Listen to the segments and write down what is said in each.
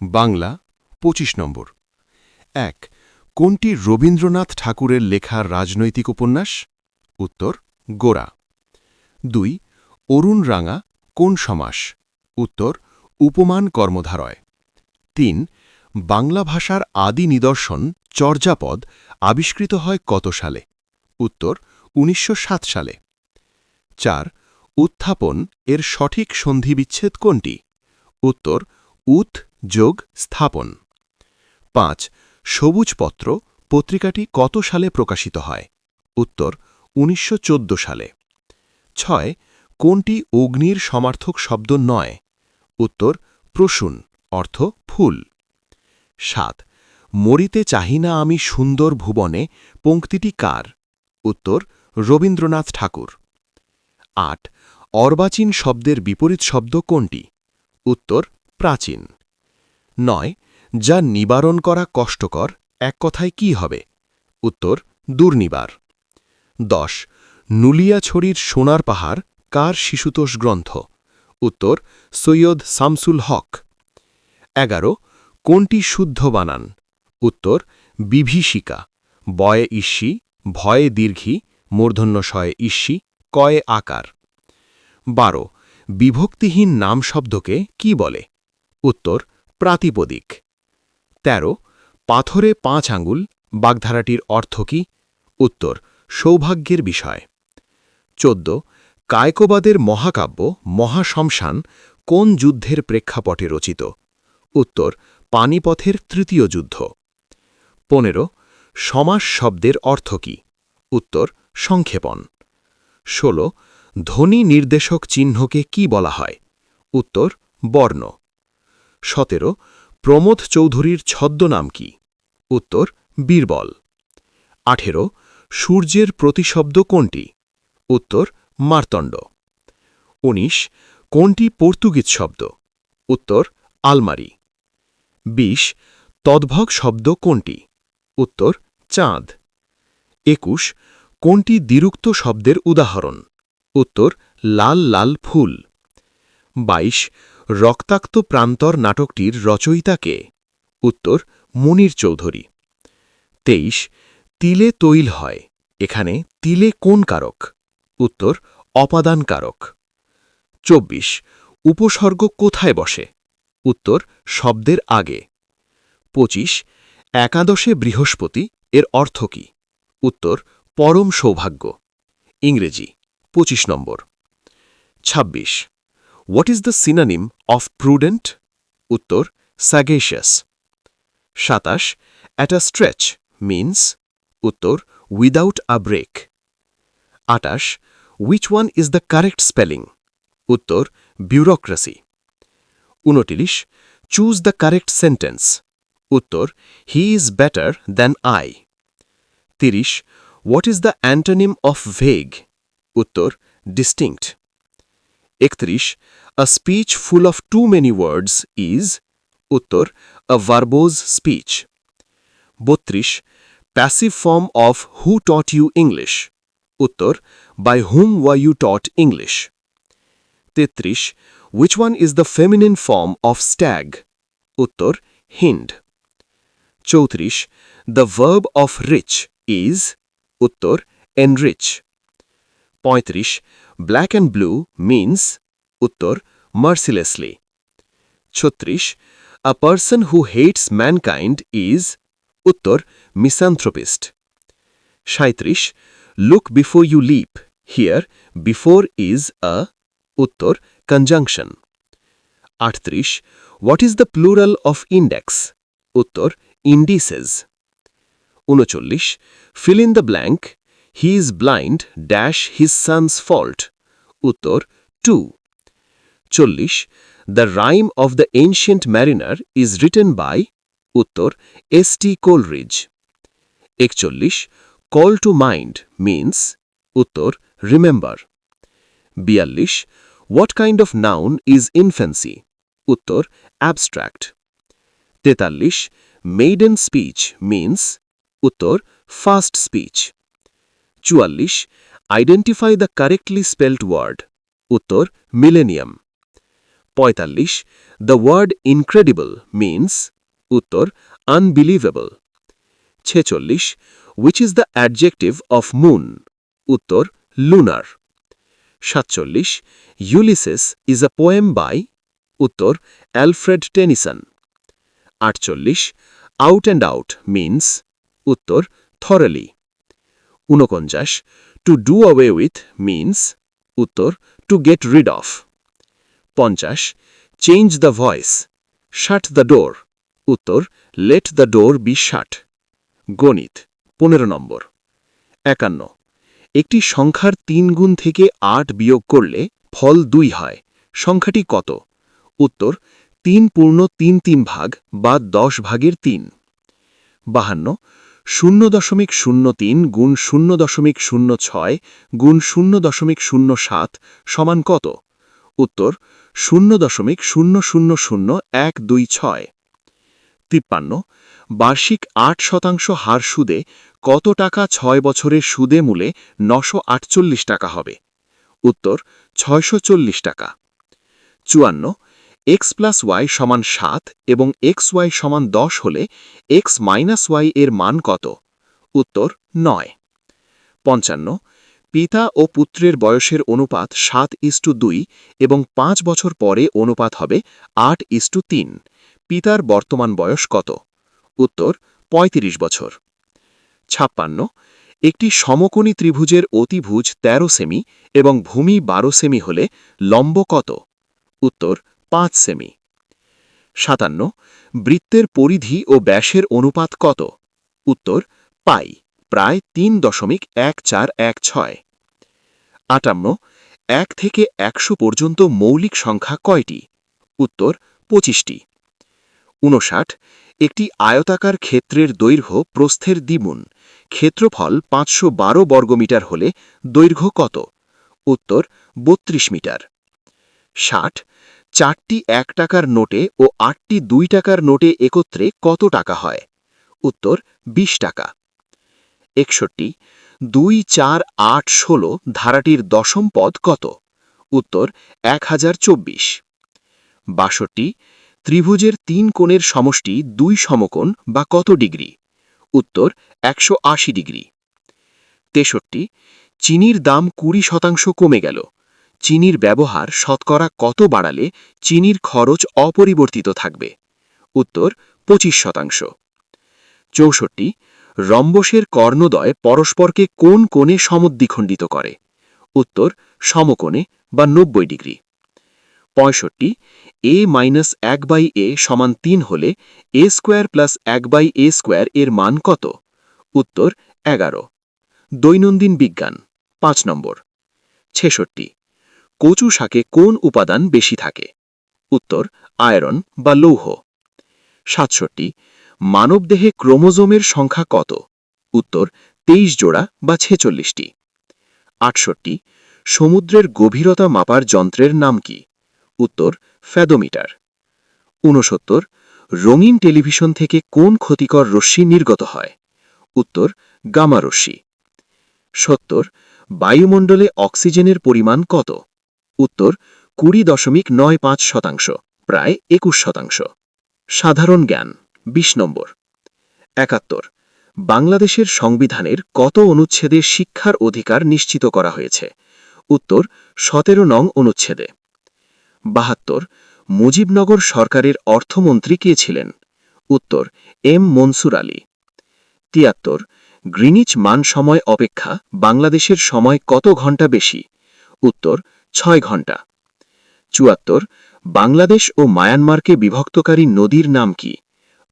বাংলা ২৫ নম্বর। এক, কোনটি রবীন্দ্রনাথ ঠাকুরের লেখা রাজনৈতিক উপন্যাস? উত্তর গোরা দুই, অরুণ রাঙা কোন সমাস? উত্তর, উপমান কর্মধারয়। তিন, বাংলা ভাষার আদি নিদর্শন চর্যাপদ আবিষ্কৃত হয় কত সালে? উত্তর ১৯০৭ সালে। চার, উত্থাপন এর সঠিক সন্ধিবিচ্ছেদ কোনটি? উত্তর, উত যোগ, স্থাপন। পাঁচ, সবুজপত্র পত্রিকাটি কত সালে প্রকাশিত হয়? উত্তর ১৯১৪ সালে। ছয়, কোনটি অগ্নির সমার্থক শব্দ নয়? উত্তর, প্রসূন, অর্থ ফুল। সাত, মরিতে চাহি না আমি সুন্দর ভুবনে, পঙ্ক্তিটি কার? উত্তর, রবীন্দ্রনাথ ঠাকুর। আট, অর্বাচীন শব্দের বিপরীত শব্দ কোনটি? উত্তর, প্রাচীন। নয়, যা নিবারণ করা কষ্টকর, এক কথায় কি হবে? উত্তর, দুর্নিবার। দশ নুলিয়াছড়ির সোনার পাহাড়, কার শিশুতোষ গ্রন্থ? উত্তর, সৈয়দ শামসুল হক। এগারো, কোনটি শুদ্ধ বানান? উত্তর, বিভীষিকা। বয়ে ঈর্ষি ভয়ে দীর্ঘি, মূর্ধন্যশয়ে ঈর্ষি কয়ে আকার। বারো, বিভক্তিহীন নাম শব্দকে কি বলে? উত্তর প্রাতিপদিক। ১৩ পাথরে পাঁচ আঙ্গুল, বাগধারাটির অর্থ কি? উত্তর, সৌভাগ্যের বিষয়। ১৪ কায়কোবাদের মহাকাব্য, মহাশমশান, কোন যুদ্ধের প্রেক্ষাপটে রচিত? উত্তর, পানিপথের তৃতীয় যুদ্ধ। ১৫ সমাস শব্দের অর্থ কি? উত্তর, সংক্ষেপণ। ১৬ ধ্বনি নির্দেশক চিহ্নকে কি বলা হয়? উত্তর, বর্ণ। সতেরো, প্রমোদ চৌধুরীর ছদ্মনাম কি? উত্তর, বীরবল। আঠেরো, সূর্যের প্রতিশব্দ কোনটি? উত্তর, মার্তণ্ড। ১৯ কোনটি পর্তুগিজ শব্দ? উত্তর, আলমারি। ২০ তদ্ভগ শব্দ কোনটি? উত্তর, চাঁদ। একুশ, কোনটি দ্বিরুক্ত শব্দের উদাহরণ? উত্তর, লাল লাল ফুল। ২২ রক্তাক্ত প্রান্তর নাটকটির রচয়িতা কে? উত্তর, মুনির চৌধুরী। ২৩ তিলে তৈল হয়। এখানে তিলে কোন কারক? উত্তর, অপাদান কারক। ২৪ উপসর্গ কোথায় বসে? উত্তর, শব্দের আগে। ২৫ একাদশে বৃহস্পতি, এর অর্থ কি? উত্তর, পরম সৌভাগ্য। ইংরেজি ২৫ নম্বর। ২৬ what is the synonym of prudent উত্তর স্যাগেশিয়াস সাতাশ অ্যাট আ স্ট্রেচ মিন্স উত্তর উইদাউট আ ব্রেক আটাশ which one is the correct spelling উত্তর bureaucracy উনটিরিশ choose the correct sentence উত্তর he is better than I তিরিশ what is the antonym of vague উত্তর distinct একত্রিশ a speech full of too many words is উত্তর আ ভার্বোজ speech বত্রিশ passive form of who taught you English উত্তর by whom were you taught English তেত্রিশ which one is the feminine form of stag উত্তর হিন্ড চৌত্রিশ the verb of rich is উত্তর enrich পঁয়ত্রিশ black and blue means উত্তর mercilessly ছত্রিশ a person who hates mankind is উত্তর misanthropist সাঁত্রিশ look before you leap here before is a উত্তর conjunction আটত্রিশ what is the plural of index উত্তর indices উনচল্লিশ fill in the blank he is blind dash his son's fault উত্তর to চল্লিশ the rime of the ancient mariner is written by উত্তর S T Coleridge একচল্লিশ call to mind means উত্তর remember বিয়াল্লিশ what kind of noun is infancy উত্তর abstract তেতাল্লিশ maiden speech means উত্তর first speech চুয়াল্লিশ identify the correctly spelled word উত্তর millennium পঁয়তাল্লিশ দ্য ওয়ার্ড ইনক্রেডিবল মিন্স উত্তর আনবিলিভেবল ছেচল্লিশ which is the adjective of moon উত্তর লুনার সাতচল্লিশ Ulysses is a poem by উত্তর অ্যালফ্রেড টেনিসন আটচল্লিশ আউট অ্যান্ড আউট মিন্স উত্তর থরলি ঊনপঞ্চাশ to do away with means উত্তর টু গেট রিড অফ পঞ্চাশ change the voice shut the door উত্তর let the door be shut গণিত, পনেরো নম্বর। একান্ন, একটি সংখ্যার তিন গুণ থেকে আট বিয়োগ করলে ফল দুই হয়, সংখ্যাটি কত? উত্তর, তিন পূর্ণ তিন তিন ভাগ বা দশ ভাগের তিন। বাহান্ন শূন্য দশমিক শূন্য তিন গুণ শূন্য দশমিক শূন্য ছয় গুণ শূন্য দশমিক শূন্য সাত সমান কত? উত্তর, শূন্য দশমিক শূন্য শূন্য শূন্য এক দুই ছয়। তিপ্পান্ন, বার্ষিক আট শতাংশ হার সুদে কত টাকা ছয় বছরের সুদে মূলে নশো আটচল্লিশ টাকা হবে? উত্তর, ছয়শো চল্লিশ টাকা। চুয়ান্ন এক্স প্লাস ওয়াই সমান সাত এবং এক্স ওয়াই সমান দশ হলে এক্স মাইনাস ওয়াই এর মান কত? উত্তর, নয়। পঞ্চান্ন, পিতা ও পুত্রের বয়সের অনুপাত সাত ইস্টু দুই এবং পাঁচ বছর পরে অনুপাত হবে আট ইস্টু তিন। পিতার বর্তমান বয়স কত? উত্তর ৩৫ বছর। ছাপ্পান্ন, একটি সমকোণী ত্রিভুজের অতিভুজ ১৩ সেমি এবং ভূমি ১২ সেমি হলে লম্ব কত? উত্তর পাঁচ সেমি। সাতান্ন, বৃত্তের পরিধি ও ব্যাসের অনুপাত কত? উত্তর, পাই, প্রায় তিন দশমিক এক চার এক ছয়। আটান্ন, এক থেকে একশো পর্যন্ত মৌলিক সংখ্যা কয়টি? উত্তর, পঁচিশটি। ঊনষাট একটি আয়তাকার ক্ষেত্রের দৈর্ঘ্য প্রস্থের দ্বিগুণ। ক্ষেত্রফল পাঁচশো বারো বর্গমিটার হলে দৈর্ঘ্য কত? উত্তর, বত্রিশ মিটার। ষাট চারটি এক টাকার নোটে ও আটটি দুই টাকার নোটে একত্রে কত টাকা হয়? উত্তর ২০ টাকা। একষট্টি, দুই চার আট ষোলো ধারাটির দশম পদ কত? উত্তর, এক হাজার চব্বিশ। বাষট্টি, ত্রিভুজের তিন কোণের সমষ্টি দুই সমকোণ বা কত ডিগ্রি? উত্তর, একশো আশি ডিগ্রি। তেষট্টি, চিনির দাম কুড়ি শতাংশ কমে গেল। চিনির ব্যবহার শতকরা কত বাড়ালে চিনির খরচ অপরিবর্তিত থাকবে? উত্তর, পঁচিশ শতাংশ। চৌষট্টি, রম্বসের কর্ণদয় পরস্পরকে কোন কোণে সমদ্বিখণ্ডিত করে? উত্তর, সমকোণে বা নব্বই ডিগ্রি। পঁয়ষট্টি, এ মাইনাস এক বাই এ সমান তিন হলে এ স্কোয়ার প্লাস এক বাই এ স্কোয়ার এর মান কত? উত্তর, এগারো। দৈনন্দিন বিজ্ঞান, পাঁচ নম্বর। ছেষট্টি কচু শাকে কোন উপাদান বেশি থাকে? উত্তর, আয়রন বা লৌহ। সাতষট্টি, মানবদেহে ক্রোমোজোমের সংখ্যা কত? উত্তর, তেইশ জোড়া বা ছেচল্লিশটি। আটষট্টি, সমুদ্রের গভীরতা মাপার যন্ত্রের নাম কি? উত্তর, ফ্যাদোমিটার। ঊনসত্তর, রঙিন টেলিভিশন থেকে কোন ক্ষতিকর রশ্মি নির্গত হয়? উত্তর, গামা রশ্মি। সত্তর, বায়ুমণ্ডলে অক্সিজেনের পরিমাণ কত? উত্তর, কুড়ি দশমিক নয় পাঁচ শতাংশ, প্রায় একুশ শতাংশ। সাধারণ জ্ঞান ২০ নম্বর। একাত্তর, বাংলাদেশের সংবিধানের কত অনুচ্ছেদে শিক্ষার অধিকার নিশ্চিত করা হয়েছে? উত্তর, সতেরো নং অনুচ্ছেদে। বাহাত্তর, মুজিবনগর সরকারের অর্থমন্ত্রী কে ছিলেন? উত্তর, এম মনসুর আলী। তিয়াত্তর, গ্রিনিচ মান সময় অপেক্ষা বাংলাদেশের সময় কত ঘণ্টা বেশি? উত্তর ছয় ঘণ্টা। চুয়াত্তর, বাংলাদেশ ও মায়ানমারকে বিভক্তকারী নদীর নাম কি?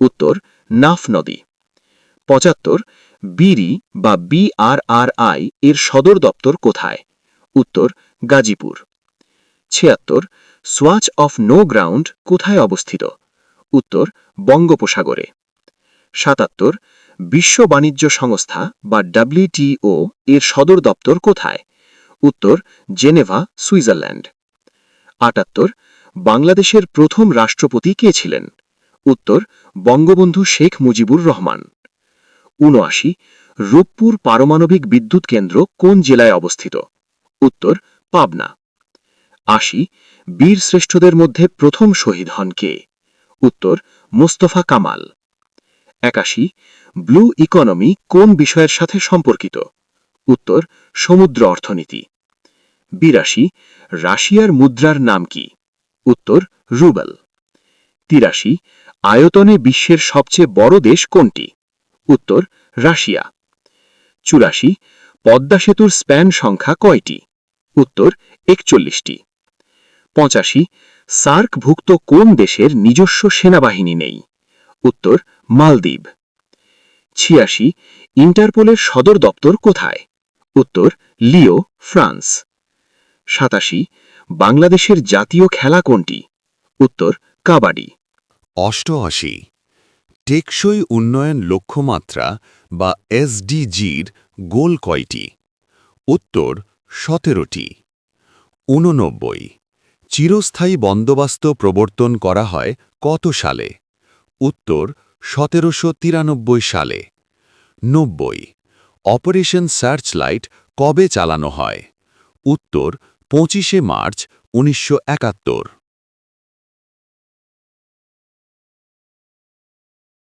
উত্তর, নাফ নদী। পঁচাত্তর, বিরি বা বিআরআরআই এর সদর দপ্তর কোথায়? উত্তর, গাজীপুর। ছিয়াত্তর, সোয়াচ অফ নো গ্রাউন্ড কোথায় অবস্থিত? উত্তর, বঙ্গোপসাগরে। সাতাত্তর, বিশ্ব বাণিজ্য সংস্থা বা ডাব্লিউটিও এর সদর দপ্তর কোথায়? উত্তর, জেনেভা, সুইজারল্যান্ড। আটাত্তর, বাংলাদেশের প্রথম রাষ্ট্রপতি কে ছিলেন? উত্তর, বঙ্গবন্ধু শেখ মুজিবুর রহমান। উনআশি, রূপপুর পারমাণবিক বিদ্যুৎ কেন্দ্র কোন জেলায় অবস্থিত? উত্তর, পাবনা। আশি, বীর শ্রেষ্ঠদের মধ্যে প্রথম শহীদ হন কে? উত্তর, মোস্তফা কামাল। একাশি, ব্লু ইকোনমি কোন বিষয়ের সাথে সম্পর্কিত? উত্তর, সমুদ্র অর্থনীতি। বিরাশি, রাশিয়ার মুদ্রার নাম কি? উত্তর, রুবেল। তিরাশি, আয়তনে বিশ্বের সবচেয়ে বড় দেশ কোনটি? উত্তর, রাশিয়া। চুরাশি, পদ্মা সেতুর স্প্যান সংখ্যা কয়টি? উত্তর, একচল্লিশটি। পঁচাশি, সার্কভুক্ত কোন দেশের নিজস্ব সেনাবাহিনী নেই? উত্তর, মালদ্বীপ। ছিয়াশি, ইন্টারপোলের সদর দপ্তর কোথায়? উত্তর, লিও, ফ্রান্স। সাতাশি, বাংলাদেশের জাতীয় খেলা কোনটি? উত্তর, কাবাডি। অষ্টআশি, টেকসই উন্নয়ন লক্ষ্যমাত্রা বা এসডিজির গোল কয়টি? উত্তর, সতেরোটি। ঊননব্বই, চিরস্থায়ী বন্দোবস্ত প্রবর্তন করা হয় কত সালে? উত্তর, সতেরোশো তিরানব্বই সালে। নব্বই, অপারেশন সার্চ লাইট কবে চালানো হয়? উত্তর পঁচিশে মার্চ উনিশশো একাত্তর।